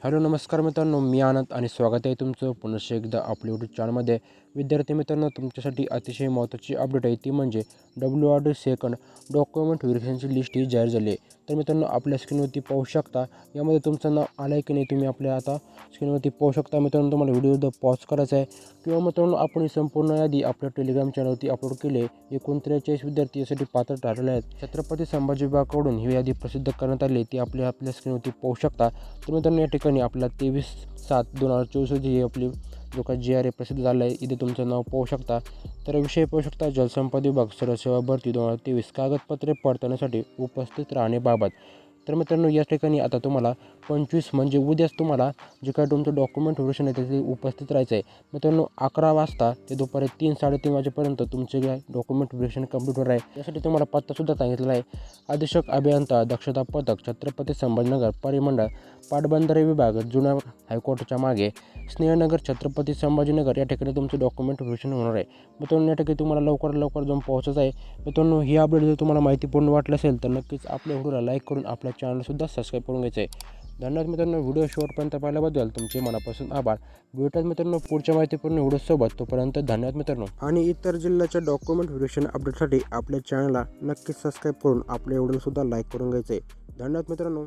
Hello नमस्कार मित्रांनो मी आनंद आणि स्वागत आहे तुमचं पुनश्च एकदा आपल्या यूट्यूब चॅनलमध्ये विद्यार्थी मित्रांनो तुमच्यासाठी अतिशय महत्त्वाची अपडेट आहे ती म्हणजे W R D second document व्हेरिफिकेशनची list ही जाहीर झाली आहे. तर मित्रांनो आपल्या स्क्रीनवरती पाहू शकता यामध्ये तुमचं नाव आलं आहे की नाही तुम्ही आपल्या आता स्क्रीनवरती पाहू शकता. मित्रांनो तुम्हाला व्हिडिओ पॉज करायचा आहे किंवा मित्रांनो आपण ही संपूर्ण यादी आपल्या टेलिग्राम चॅनलवरती अपलोड केली आहे. एकूण त्रेचाळीस विद्यार्थी यासाठी पात्र ठरले आहेत. छत्रपती संभाजी विभागाकडून ही यादी प्रसिद्ध करण्यात आली ती आपल्या आपल्या स्क्रीनवरती पाहू शकता. तर मित्रांनो या ठिकाणी आपला तेवीस सात दोन हजार चोवीस रोजी ही आपली जो काही जी आर ए प्रसिद्ध झाला आहे. इथे तुमचं नाव पाहू शकता. तर विषय पाहू शकता. जलसंपदा विभाग सर्वसेवा भरती दोन हजार तेवीस कागदपत्रे पडताळण्यासाठी उपस्थित राहण्याबाबत तर मित्रांनो या ठिकाणी आता तुम्हाला पंचवीस म्हणजे उद्याच तुम्हाला जे काय तुमचं डॉक्युमेंट व्हेरिफिकेशन आहे त्याचे उपस्थित राहायचं आहे मित्रांनो अकरा वाजता ते दुपारी तीन साडेतीन वाजेपर्यंत तुमचे काय डॉक्युमेंट व्हेरिफिकेशन कम्प्युटर आहे यासाठी तुम्हाला पत्तासुद्धा सांगितलेला आहे. अधीक्षक अभियंता दक्षता पथक छत्रपती संभाजीनगर परिमंडळ पाटबंधारे विभाग जुन्या हायकोर्टाच्या मागे स्नेहनगर छत्रपती संभाजीनगर या ठिकाणी तुमचं डॉक्युमेंट व्हेरिफिकेशन होणार आहे. मित्रांनो या ठिकाणी तुम्हाला लवकर लवकर जाऊन पोहोचायचं आहे. मित्रांनो ही अपडेट जर तुम्हाला माहितीपूर्ण वाटलं असेल तर नक्कीच आपल्या व्हिडिओला लाईक करून आपल्या चॅनलसुद्धा सबस्क्राईब करून घ्यायचं आहे धन्यवाद मित्रांनो व्हिडिओ शेवटपर्यंत पाहिल्याबद्दल तुमचे मनापासून आभार. भेटत मित्रांनो पुढच्या माहितीपूर्ण व्हिडिओसोबत. तोपर्यंत धन्यवाद मित्रांनो. आणि इतर जिल्ह्याच्या डॉक्युमेंट व्हिडिओशन अपडेटसाठी आपल्या चॅनलला नक्कीच सबस्क्राईब करून आपल्या व्हिडिओसुद्धा लाईक करून घ्यायचं आहे धन्यवाद मित्रांनो.